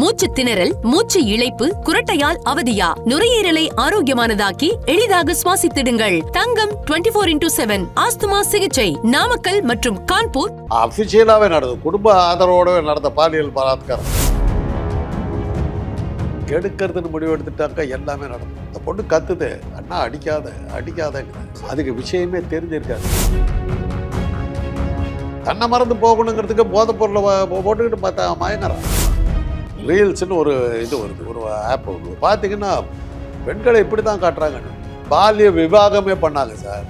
மூச்சு திணறல் மூச்சு இழைப்பு குரட்டையால் அவதியா? நுரையீரலை ஆரோக்கியமானதாக்கி எளிதாக சுவாசித்திடுங்கள். Thangam 24 four into seven asthma சிகிச்சை. நாமக்கல் மற்றும் கான்பூர். அபிஷியலாவே நடந்தது குடும்ப ஆதரவோடவே நடந்த பாலியல் பலாத்காரம். கெடுக்கிறதுன்னு முடிவு எடுத்துட்டாக்கா எல்லாமே நடக்கும். இந்த பொண்ணு கத்துது. அண்ணா அடிக்காத அடிக்காத அதுக்கு விஷயமே தெரிஞ்சிருக்காது. தன்னை மறந்து போகணுங்கிறதுக்கு போதைப் பொருளை போட்டுக்கிட்டு பார்த்தா மயங்கறான். ரீல்ஸ்னு ஒரு இது வருது ஒரு ஆப் வருது. பார்த்தீங்கன்னா பெண்களை இப்படி தான் காட்டுறாங்க. பாலிய விவாகமே பண்ணாங்க சார்.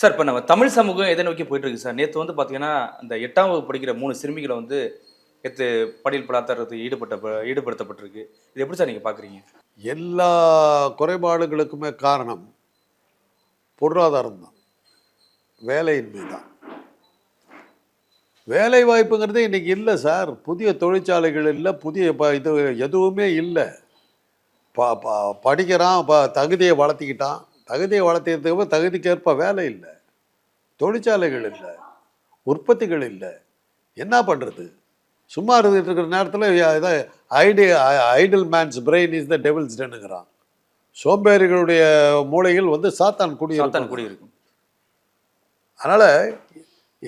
சார் இப்போ நம்ம தமிழ் சமூகம் எதை நோக்கி போயிட்டு இருக்கு சார்? நேற்று வந்து பார்த்தீங்கன்னா அந்த எட்டாம் வகுப்பு படிக்கிற மூணு சிறுமிகளை வந்து நேற்று படியல் பலாத்தாரத்துக்கு ஈடுபட்ட ஈடுபடுத்தப்பட்டிருக்கு. இது எப்படி சார் நீங்கள் பார்க்குறீங்க எல்லா குறைபாடுகளுக்குமே காரணம் பொருளாதாரம் தான் வேலையின்மை தான் வேலை வாய்ப்புங்கிறது இன்றைக்கி இல்லை சார். புதிய தொழிற்சாலைகள் இல்லை புதிய ப இது எதுவுமே இல்லை. ப ப படிக்கிறான் ப தகுதியை வளர்த்திக்கிட்டான். தகுதியை வளர்த்திக்கிறதுக்கு தகுதிக்கேற்ப வேலை இல்லை. தொழிற்சாலைகள் இல்லை. உற்பத்திகள் இல்லை. என்ன பண்ணுறது சும்மா இருந்துட்டு இருக்கிற நேரத்தில் இதை idle idle man's brain is the devil's டென்னுங்கிறான் சோம்பேறிகளுடைய மூளைகள் வந்து சாத்தான் சாத்தான் குடியிருக்கும் குடியிருக்கும். அதனால்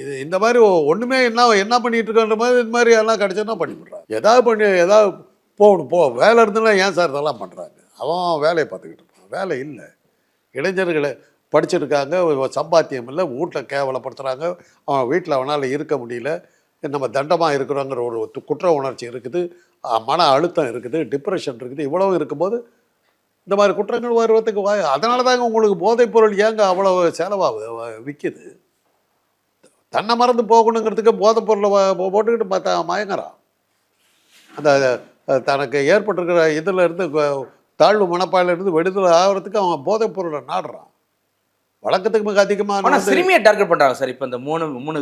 இது இந்த மாதிரி ஒன்றுமே என்ன என்ன பண்ணிட்டு இருக்கன்ற மாதிரி இந்த மாதிரி எல்லாம் கிடச்சதுன்னா பண்ணி விட்றாங்க. எதாவது பண்ணி எதாவது போகணும். போ வேலை இருந்ததுனா ஏன் சார் இதெல்லாம் பண்ணுறாங்க அவன் வேலையை பார்த்துக்கிட்டு இருப்பான். வேலை இல்லை. இளைஞர்களை படிச்சிருக்காங்க சம்பாத்தியம் இல்லை வீட்டில் கேவலப்படுத்துகிறாங்க அவன் வீட்டில் அவனால் இருக்க முடியல. நம்ம தண்டமாக இருக்கிறோங்கிற ஒரு குற்ற உணர்ச்சி இருக்குது. மன அழுத்தம் இருக்குது டிப்ரெஷன் இருக்குது. இவ்வளவு இருக்கும்போது இந்த மாதிரி குற்றங்கள் வருவதுக்கு வாய் அதனால தாங்க உங்களுக்கு போதைப் பொருள் ஏங்க அவ்வளவு செலவாகுது வ- விற்கிது தன்னை மறந்து போகணுங்கிறதுக்கு போதைப் பொருளை போட்டுக்கிட்டு பார்த்தா மயங்கறான் அந்த தனக்கு ஏற்பட்டிருக்கிற இதில் இருந்து தாழ்வு மனப்பாயில இருந்து விடுதலை ஆகிறதுக்கு அவன் போதைப் பொருளை நாடுறான். வழக்கத்துக்கு மிக வந்து- சிறுமியை டார்கெட் பண்ணுறாங்க சார். இப்போ இந்த மூணு மூணு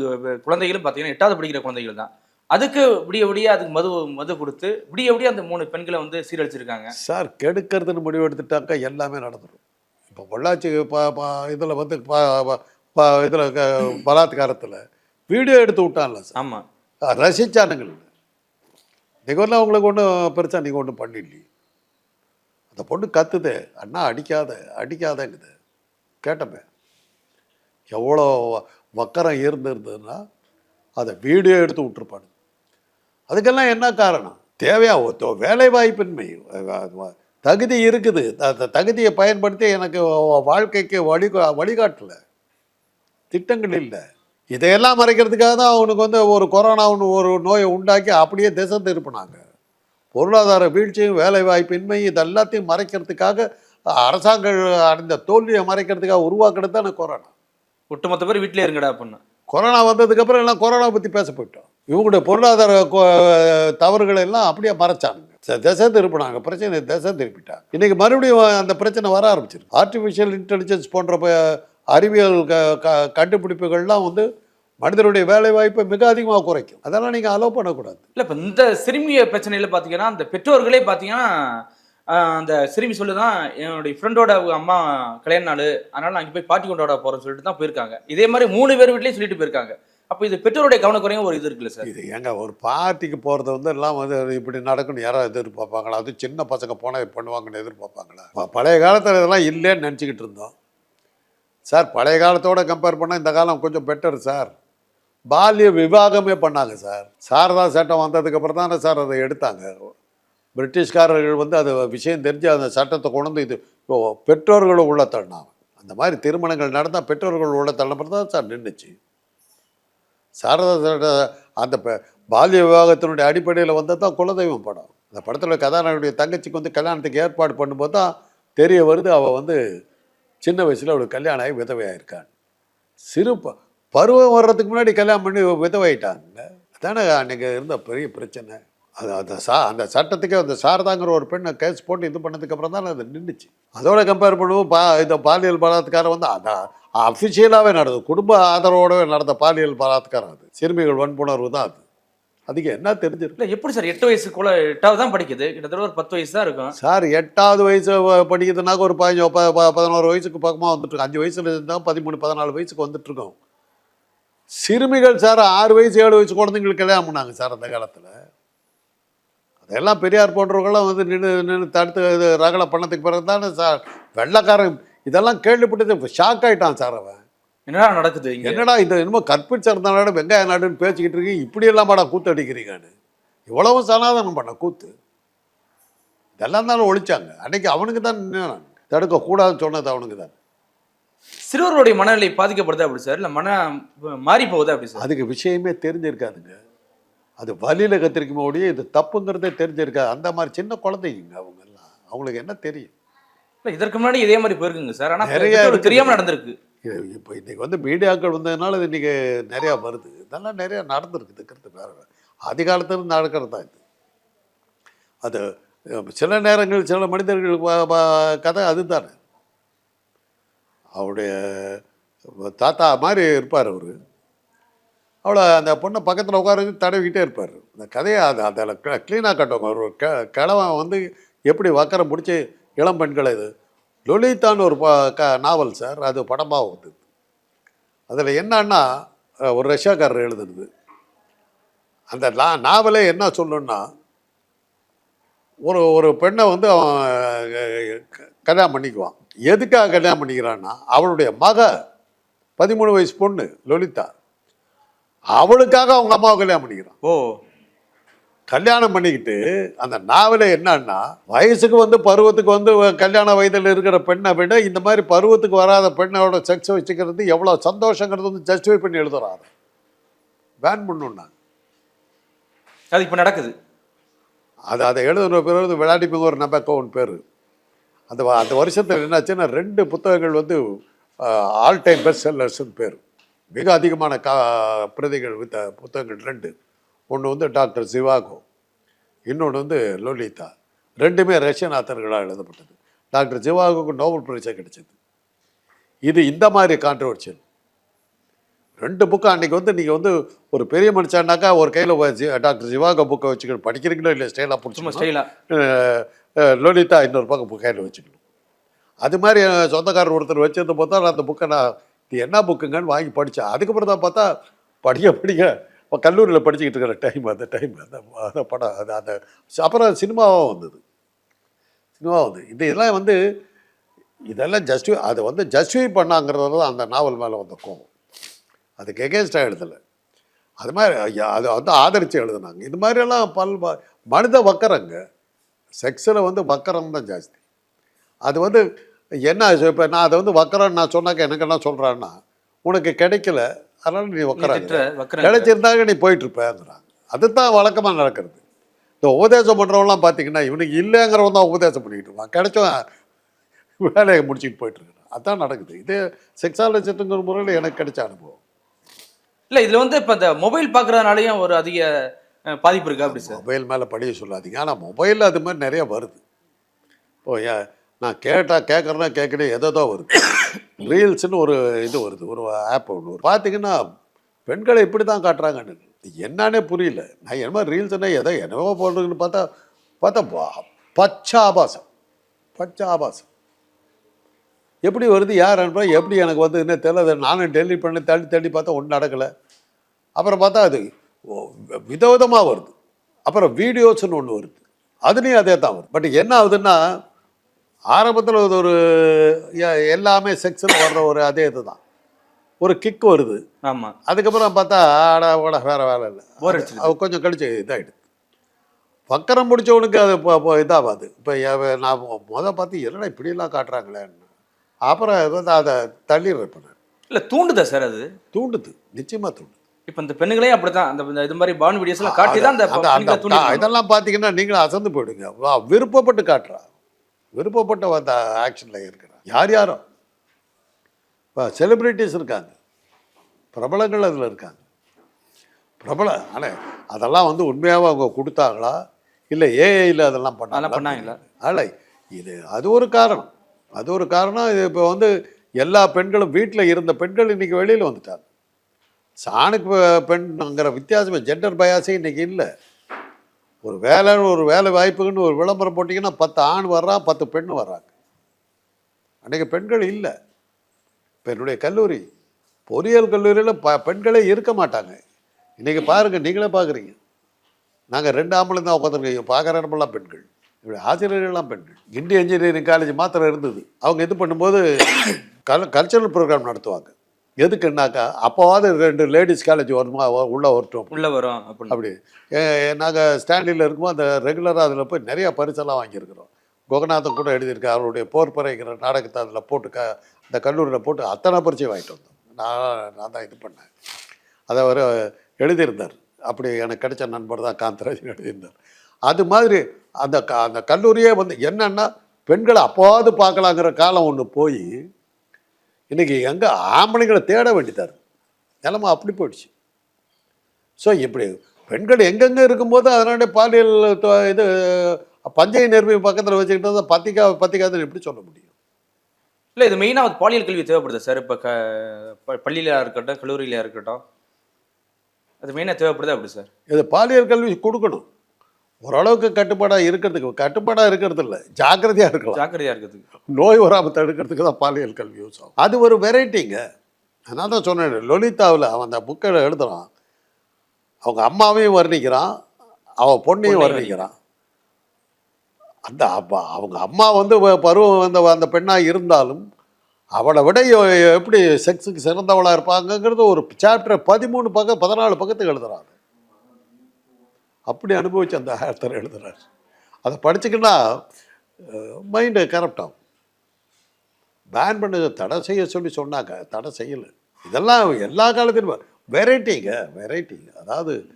குழந்தைகளும் பார்த்தீங்கன்னா எட்டாவது படிக்கிற குழந்தைகள் தான். அதுக்கு விடிய விடிய அதுக்கு மது மது கொடுத்து விடிய விடிய அந்த மூணு பெண்களை வந்து சீரழிச்சிருக்காங்க. சார் கெடுக்கிறதுன்னு முடிவு எடுத்துட்டாக்கா எல்லாமே நடந்துடும் இப்போ பொள்ளாச்சி இதில் வந்து இதில் பலாத்காரத்தில் வீடியோ எடுத்து விட்டான்ல சார். ஆமாம் ரசிச்சானுங்கள். நீங்கள் ஒன்றும் உங்களுக்கு ஒன்றும் பெருசாக நீங்கள் ஒன்றும் பண்ணிடலையே அந்த பொண்ணு கத்துது அண்ணா அடிக்காத அடிக்காதங்குது. கேட்டமே எவ்வளோ வக்கரம் இருந்திருந்ததுன்னா அதை வீடியோ எடுத்து விட்டுருப்பானு அதுக்கெல்லாம் என்ன காரணம்? தேவையா ஒத்த- வேலை வாய்ப்பின்மை அஹ் அஹ் தகுதி இருக்குது. அந்த தகுதியை பயன்படுத்தி எனக்கு வாழ்க்கைக்கு வழி வழிகாட்டலை. திட்டங்கள் இல்லை. இதையெல்லாம் மறைக்கிறதுக்காக தான் அவனுக்கு வந்து ஒரு கொரோனாவுன்னு ஒரு நோயை உண்டாக்கி அப்படியே திசை திருப்பினாங்க. பொருளாதார வீழ்ச்சியும் வேலை வாய்ப்பின்மை இது எல்லாத்தையும் மறைக்கிறதுக்காக அரசாங்கம் அடைந்த தோல்வியை மறைக்கிறதுக்காக உருவாக்குறது தானே கொரோனா. ஒட்டுமொத்த பேர் வீட்டிலே இருங்கடா அப்படின்னு. கொரோனா வந்ததுக்கப்புறம் எல்லாம் கொரோனா பற்றி பேச போயிட்டோம் இவங்களுடைய பொருளாதார தவறுகளை எல்லாம் அப்படியே மறைச்சானுங்க ச- திசை திருப்பினாங்க. பிரச்சனை திசை திருப்பிட்டாங்க. இன்னைக்கு மறுபடியும் அந்த பிரச்சனை வர ஆரம்பிச்சிருக்கு ஆர்டிஃபிஷியல் இன்டெலிஜென்ஸ் போன்ற அறிவியல் க க- கண்டுபிடிப்புகள்லாம் வந்து மனிதனுடைய வேலை வாய்ப்பை மிக அதிகமாக குறைக்கும். அதெல்லாம் நீங்கள் அலோவ் பண்ணக்கூடாது. இல்லை இப்போ இந்த சிறுமிய பிரச்சனையில் பார்த்தீங்கன்னா அந்த பெற்றோர்களே பார்த்தீங்கன்னா அந்த சிறுமி சொல்லுதான் என்னுடைய ஃப்ரெண்டோட அம்மா கல்யாண நாள் அதனால் நான் அங்கே போய் பாட்டி கொண்டாட போறேன்னு சொல்லிட்டு தான் போயிருக்காங்க. இதே மாதிரி மூணு பேர் வீட்லேயும் சொல்லிட்டு போயிருக்காங்க. அப்போ இது பெற்றோருடைய கவனக்குறையும் ஒரு இது இருக்குல்ல சார்? இது ஏங்க ஒரு பார்ட்டிக்கு போகிறது வந்து எல்லாம் வந்து இப்படி நடக்கும்னு யாராவது எதிர்பார்ப்பாங்களா? அது சின்ன பசங்க போனால் இது பண்ணுவாங்கன்னு எதிர்பார்ப்பாங்களா? பழைய காலத்தில் இதெல்லாம் இல்லைன்னு நினச்சிக்கிட்டு இருந்தோம். சார் பழைய காலத்தோட கம்பேர் பண்ணால் இந்த காலம் கொஞ்சம் பெட்டர் சார். பால்ய விவாகமே பண்ணாங்க சார். சாரதா சட்டம் வந்ததுக்கப்புறம் தானே சார் அதை எடுத்தாங்க. பிரிட்டிஷ்காரர்கள் வந்து அது விஷயம் தெரிஞ்சு அந்த சட்டத்தை கொண்டு வந்து இது இப்போ பெற்றோர்கள் உள்ள தள்ளினாங்க. அந்த மாதிரி திருமணங்கள் நடந்தால் பெற்றோர்கள் உள்ள தள்ளினப்பறம் தான் சார் நின்றுச்சு சாரதா அந்த பால்ய விவாகத்தினுடைய அடிப்படையில் வந்தது தான் குலதெய்வம் படம். அந்த படத்தில் கதாநாயகனுடைய தங்கச்சிக்கு வந்து கல்யாணத்துக்கு ஏற்பாடு பண்ணும்போது தான் தெரிய வருது அவள் வந்து சின்ன வயசில் அவளுக்கு கல்யாணம் ஆகி விதவையாயிருக்கான் சிறு பருவம் வர்றதுக்கு முன்னாடி கல்யாணம் பண்ணி விதவாயிட்டாங்க அதானே அன்றைக்கி இருந்த பெரிய பிரச்சனை. அது அந்த சா அந்த சட்டத்துக்கே அந்த சாரதாங்கிற ஒரு பெண்ணை கேஸ் போட்டு இது பண்ணதுக்கப்புறம் தான் அது நின்றுச்சு அதோட கம்பேர் பண்ணுவோம் பா இந்த பாலியல் பலாத்காரம் வந்து அதான் அஃபிஷியலாகவே நடந்தது. குடும்ப ஆதரவோடவே நடந்த பாலியல் பலாத்காரம் அது. சிறுமிகள் வன்புணர்வு தான் அது. அதுக்கு என்ன தெரிஞ்சிருக்கு? இல்ல எப்படி சார்? எட்டு வயசுக்குள்ள எட்டாவது தான் படிக்குது. கிட்டத்தட்ட ஒரு பத்து வயசு தான் இருக்கும். சார் எட்டாவது வயசு படிக்குதுனாக்க ஒரு பதினஞ்சு பதினோரு வயசுக்கு பக்கமாக வந்துட்டு அஞ்சு வயசுல இருந்தால் பதிமூணு பதினாலு வயசுக்கு வந்துட்டு இருக்கோம் சிறுமிகள் சார் ஆறு வயசு ஏழு வயசு குழந்தைங்களுக்கு கல்யாணம் பண்ணாங்க சார் அந்த காலத்தில். அதெல்லாம் பெரியார் போன்றவங்களாம் வந்து நின்று நின்று தடுத்து ரகலை பண்ணதுக்கு பிறகு தானே சார் வெள்ளைக்காரன் இதெல்லாம் கேள்விப்பட்டது ஷாக் ஆயிட்டான் சார் அவன். என்னடா நடக்குது என்னடா இந்த என்னமோ கற்பிச்சிருந்த நாடு வெங்காய நாடுன்னு பேசிக்கிட்டு இருக்கீங்க இப்படி எல்லாம் பாடா கூத்து அடிக்கிறீங்கன்னு இவ்வளவு சனாதனம் பண்ண கூத்து. இதெல்லாம் தானே ஒழிச்சாங்க. அன்னைக்கு அவனுக்கு தான். தடுக்கக்கூடாதுன்னு சொன்னது அவனுக்கு தான். சிறுவர்களுடைய மனநிலை பாதிக்கப்படுதா அப்படி சார் இல்ல மன மாறி போகுதா அப்படி சார் அதுக்கு விஷயமே தெரிஞ்சிருக்காதுங்க. அது வழியில் கத்திரிக்குமே ஒழிய இது தப்புங்கிறதே தெரிஞ்சிருக்காது அந்த மாதிரி சின்ன குழந்தைங்க அவங்க எல்லாம் அவங்களுக்கு என்ன தெரியும்? இல்ல இதற்கு முன்னாடி இதே மாதிரி போயிருக்குங்க சார். ஆனா நிறைய பெற்றோருக்கு இருக்குது. தெரியாம நடந்திருக்கு. இப்போ இன்னைக்கு வந்து மீடியாக்கள் வந்ததுனால இது இன்னைக்கு நிறையா வருது. இதெல்லாம் நிறையா நடந்துருக்குதுங்கிறது வேற ஆதி காலத்துல நடக்கிறது தான் இது? அது சில நேரங்கள் சில மனிதர்கள் கதை அதுதானே. அவருடைய தாத்தா மாதிரி இருப்பார் அவர். அவளை அந்த பொண்ணை பக்கத்தில் வச்சு தடவிக்கிட்டே இருப்பார். அந்த கதையை அது அதில் க்ளீனாக காட்டுவாங்க. ஒரு க கிழவன் வந்து எப்படி வக்கரம் பிடிச்சி இளம் பெண்கள் இது. லொலிதான்னு ஒரு ப க நாவல் சார் அது படமாக வந்தது. அதில் என்னன்னா ஒரு ரஷ்யாக்காரர் எழுதுனது. அந்த நா நாவலே என்ன சொல்லணும்னா ஒரு ஒரு பெண்ணை வந்து அவன் க- கல்யாணம் பண்ணிக்குவான். எதுக்காக கல்யாணம் பண்ணிக்கிறான்னா அவளுடைய மக பதிமூணு வயசு பொண்ணு லலிதா அவளுக்காக அவங்க அம்மாவை கல்யாணம் பண்ணிக்கிறான். ஓ. கல்யாணம் பண்ணிக்கிட்டு அந்த நாவலே என்னன்னா வயசுக்கு வந்து பருவத்துக்கு வந்து கல்யாண வயதில் இருக்கிற பெண்ணை விட இந்த மாதிரி பருவத்துக்கு வராத பெண்ணோட செக்ஸ் வச்சுக்கிறது எவ்வளோ சந்தோஷங்கிறது வந்து ஜஸ்டிஃபை பண்ணி எழுதுறாங்க பேன் பண்ணுன்னாங்க. அது இப்ப நடக்குது. அது அதை எழுதுன பிறகு விளையாடிப்பங்க ஒரு நம்பக்கோன் பேர். அந்த அந்த வருஷத்தில் என்னாச்சுன்னா ரெண்டு புத்தகங்கள் வந்து ஆல் டைம் பெஸ்ட் செல்லர்ஸ்னு பேர். மிக அதிகமான கா பிரதிகள் வித்த புத்தகங்கள் ரெண்டு. ஒன்று வந்து டாக்டர் சிவாகோ இன்னொன்று வந்து லோலிதா. ரெண்டுமே ரஷ்யன் ஆத்தர்களால் எழுதப்பட்டது. டாக்டர் சிவாகோக்கு நோபல் பரிசு கிடைச்சது. இது இந்த மாதிரி கான்ட்ரவர்ஷியல் ரெண்டு புக்கு? அன்னைக்கு வந்து நீங்கள் வந்து ஒரு பெரிய மனுஷன்னாக்கா ஒரு கையில் டாக்டர் சிவாகோ புக்கை வச்சுக்கணும் படிக்கிறீங்களோ இல்லை ஸ்டைலாக சும்மா பிடிச்சி ஸ்டைலா லலிதா இன்னொரு பக்கம் கையில் வச்சுக்கணும். அது மாதிரி சொந்தக்காரர் ஒருத்தர் வச்சிருந்த பார்த்தா நான் அந்த புக்கை நான் இது என்ன புக்குங்கன்னு வாங்கி படித்தேன் அதுக்கப்புறம் தான் பார்த்தா படிக்க படிக்க இப்போ கல்லூரியில் படிச்சுக்கிட்டு இருக்கிற டைம் அந்த டைம் அந்த அந்த படம் அது அந்த அப்புறம் சினிமாவாக வந்தது. சினிமாவாக வந்து இது இதெல்லாம் வந்து இதெல்லாம் ஜஸ்டிஃபை அதை வந்து ஜஸ்டிஃபை பண்ணாங்கிறது தான் அந்த நாவல் மேலே வந்த கோவம் அதுக்கு எகேன்ஸ்டாக எழுதலை. அது மாதிரி அதை வந்து ஆதரித்து எழுதுனாங்க. இது மாதிரியெல்லாம் பல் மனித வக்கரங்க செக்ஸில் வந்து வக்கரம் தான் ஜாஸ்தி. அது வந்து என்ன இப்போ நான் அதை வந்து வக்கரம்னு நான் சொன்னாக்க எனக்கு என்ன சொல்கிறான்னா உனக்கு கிடைக்கல அதனால நீ நீ வக்கராங்க திட்டுற, வக்கரம் கிடைச்சிருந்தாங்க நீ போயிட்டு இருப்பேங்கிறாங்க அதுதான் வழக்கமாக நடக்கிறது. இந்த உபதேசம் பண்ணுறவங்களாம் பார்த்தீங்கன்னா இவனுக்கு இல்லைங்கிறவன் தான் உபதேசம் பண்ணிக்கிட்டு இருப்பான். கிடைச்சவன் வேலையை முடிச்சுட்டு போயிட்டு இருக்கான் அதான் நடக்குது. இது செக்ஸாலஜிட்டுங்கிற முறையில் எனக்கு கிடைச்ச அனுபவம். இல்ல இதுல வந்து இப்ப இந்த மொபைல் பாக்குறதுனாலயும் ஒரு அதிக பாதிப்பு இருக்கா. அப்படி சார். மொபைல் மேலே படிய சொல்லாதீங்க. ஆனால் மொபைலில் அது மாதிரி நிறைய வருது. இப்போ நான் கேட்டால் கேட்குறேன்னா கேட்கணும் எதோ வருது. ரீல்ஸ்னு ஒரு இது வருது ஒரு ஆப் ஒன்று பார்த்தீங்கன்னா பெண்களை இப்படி தான் காட்டுறாங்கன்னு. என்னன்னே புரியல. நான் என்னமோ ரீல்ஸ்னா எதோ என்னவோ போடுறதுன்னு பார்த்தா பார்த்தா ப- பச்சை ஆபாசம் பச்சை ஆபாசம் எப்படி வருது யார் அனுப்புறா எப்படி எனக்கு வந்து என்ன தெரியல. நானும் டெலிட் பண்ணி தள்ளி தள்ளி பார்த்தா ஒன்றும் நடக்கலை. அப்புறம் பார்த்தா அது விதவிதமாக வருது. அப்புறம் வீடியோஸ்னு ஒன்று வருது. அதுலேயும் அதே தான் வருது. பட் என்ன ஆகுதுன்னா ஆரம்பத்தில் அது ஒரு எல்லாமே செக்ஸில் வர்ற ஒரு அதே இதுதான். ஒரு கிக் வருது. ஆமா. அதுக்கப்புறம் பார்த்தா ஆடா ஓட வேற வேலை இல்லை. கொஞ்சம் கழிச்சு இதாகிடுது பக்கரம் பிடிச்சவனுக்கு அது இப்போ இதாகாது இப்போ நான் முத பார்த்து என்னடா இப்படியெல்லாம் காட்டுறாங்களேன்னு. அப்புறம் வந்து அதை தள்ளிடுறேன் இப்போ நான். இல்ல தூண்டுதா சார் அது? தூண்டுது. நிச்சயமாக தூண்டுது. இப்ப இந்த பெண்ணுகளையும் அப்படித்தான். அந்த இது மாதிரி பான் வீடியோஸ் எல்லாம் காட்டி தான் அந்த பெண்களை தூண்டி இதெல்லாம் பார்த்தீங்கன்னா நீங்களும் அசந்து போயிடுங்க. விருப்பப்பட்டு காட்டுறா. விருப்பப்பட்டு ஆக்ஷனில் இருக்கிறா யார் யாரும்? இப்போ செலிப்ரிட்டிஸ் இருக்காங்க. பிரபலங்கள் அதில் இருக்காங்க. பிரபல ஆனால் அதெல்லாம் வந்து உண்மையாகவே அவங்க கொடுத்தாங்களா? இல்லை ஏஐயில் அதெல்லாம் அதெல்லாம் பண்ணாங்களா? அல்ல இது அது ஒரு காரணம். அது ஒரு காரணம் இது இப்போ வந்து எல்லா பெண்களும் வீட்டில் இருந்த பெண்கள் இன்னைக்கு வெளியில் வந்துட்டாங்க. ஆணுக்கு பெ- பெண்ங்கிற வித்தியாசமே ஜெண்டர் பயாஸே இன்னைக்கு இல்லை. ஒரு வேலை ஒரு வேலை வாய்ப்புக்குன்னு ஒரு விளம்பரம் போட்டிங்கன்னா பத்து ஆண் வர்றான் பத்து பெண் வர்றாங்க. அன்றைக்கி பெண்கள் இல்லை. இப்போ என்னுடைய கல்லூரி பொறியியல் கல்லூரியில் ப பெண்களே இருக்க மாட்டாங்க. இன்றைக்கி பாருங்கள் நீங்களே பார்க்குறீங்க நாங்கள் ரெண்டு ஆம்பளை தான் உட்காந்துருக்கோம் பார்க்குற இடமெல்லாம் பெண்கள். இப்படி ஆசிரியர்கள்லாம் பெண்கள். இந்திய இன்ஜினியரிங் காலேஜ் மாத்திரம் இருந்தது. அவங்க இது பண்ணும்போது கல் கல்ச்சரல் ப்ரோக்ராம் நடத்துவாங்க. எதுக்குன்னாக்கா அப்போவாது ரெண்டு லேடிஸ் காலேஜ் வருமா உள்ள வரட்டும். உள்ள வரும் அப்படி. நாங்கள் ஸ்டாண்டில் இருக்கும்போது அந்த ரெகுலராக அதில் போய் நிறையா பரிசெல்லாம் வாங்கியிருக்கிறோம். கோகநாதன் கூட எழுதியிருக்கேன் அவருடைய போர்ப்பறைங்கிற நாடகத்தை அதில் போட்டு க அந்த கல்லூரியில் போட்டு அத்தனை பரிச்சையும் வாங்கிட்டு வந்தோம். நான் நான் தான் இது பண்ணேன். அதை அவர் எழுதியிருந்தார். அப்படி எனக்கு கிடைச்ச நண்பர் தான் காந்தராஜன் எழுதியிருந்தார். அது மாதிரி அந்த க அந்த கல்லூரியே வந்து என்னன்னா பெண்களை அப்போவாது பார்க்கலாங்கிற காலம் ஒன்று போய் இன்னைக்கு எங்கே ஆம்பளைங்களை தேட வேண்டியதாரு நிலமை அப்படி போயிடுச்சு. ஸோ இப்படி பெண்கள் எங்கெங்கே இருக்கும்போது அதனுடைய பாலியல் இது பஞ்சை நெருப்பி பக்கத்தில் வச்சுக்கிட்டு தான் பத்திக்கா பத்திக்காதுன்னு எப்படி சொல்ல முடியும்? இல்ல இது மெயினா பாலியல் கல்வி தேவைப்படுது சார். இப்ப க பள்ளியில இருக்கட்டும் கல்லூரியில இருக்கட்டும். அது மெயினா தேவைப்படுது அப்படி சார்? இது பாலியல் கல்வி கொடுக்கணும். ஓரளவுக்கு கட்டுப்பாடாக இருக்கிறதுக்கு கட்டுப்பாடாக இருக்கிறது இல்லை ஜாக்கிரதையாக இருக்கலாம். ஜாக்கிரதையா இருக்குது நோய் வராமல் தடுக்கிறதுக்கு தான் பாலியல் கல்வி யூஸ் ஆகும். அது ஒரு வெரைட்டிங்க நான் தான் சொன்னேன் லலிதாவில் அவன் அந்த புக்கை எழுதுறான். அவங்க அம்மாவையும் வர்ணிக்கிறான் அவன் பொண்ணையும் வர்ணிக்கிறான். அந்த அப்பா அவங்க அம்மா வந்து பருவம் வந்த அந்த பெண்ணாக இருந்தாலும் அவளை விட எப்படி செக்ஸுக்கு சிறந்தவளாக இருப்பாங்கங்கிறது ஒரு சாப்டர் பதிமூணு பக்கம் பதினாலு பக்கத்துக்கு எழுதுறாங்க அப்படி அனுபவிச்சு அந்த ஆத்தர் எழுதுறாரு. அதை படிச்சுக்கின்னா மைண்டு கரெக்ட் ஆகும். பேன் பண்ண தடை செய்ய சொல்லி சொன்னாங்க தடை செய்யலை. இதெல்லாம் எல்லா காலத்திலும் வெரைட்டிங்க வெரைட்டிங்க அதாவது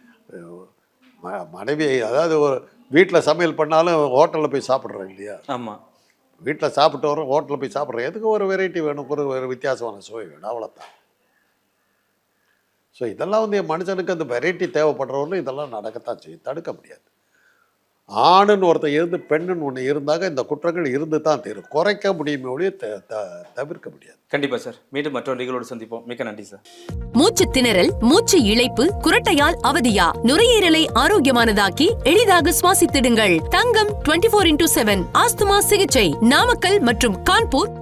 ம- மனைவி அதாவது ஒரு வீட்டில் சமையல் பண்ணாலும் ஹோட்டலில் போய் சாப்பிட்றோம் இல்லையா? ஆமா. வீட்டில் சாப்பிட்டு வரோம் ஹோட்டலில் போய் சாப்பிட்றோம். எதுக்கு ஒரு வெரைட்டி வேணும்? ஒரு ஒரு வித்தியாசமான சுவை வேணும். அவ்வளோதான் ஸோ இதெல்லாம் வந்து என் மனுஷனுக்கு அந்த வெரைட்டி தேவைப்படுறவங்களும் இதெல்லாம் நடக்கத்தான் செய்யும். தடுக்க முடியாது. ஆணுன்னு ஒருத்தன் இருந்து பெண்ணுன்னு ஒன்று இருந்தாங்க இந்த குற்றங்கள் இருந்து தான் தீரும். குறைக்க முடியுமே ஒழிய த- த- தவிர்க்க முடியாது. கண்டிப்பா சார். மீண்டும் மற்றொரு நிகழ்வோடு சந்திப்போம். மிக்க நன்றி சார். மூச்சு திணறல் மூச்சு இழைப்பு குரட்டையால் அவதியா? நுரையீரலை ஆரோக்கியமானதாக்கி எளிதாக சுவாசித்திடுங்கள். தங்கம் 24 இன்டூ செவன் ஆஸ்துமா சிகிச்சை. நாமக்கல் மற்றும் கான்பூர்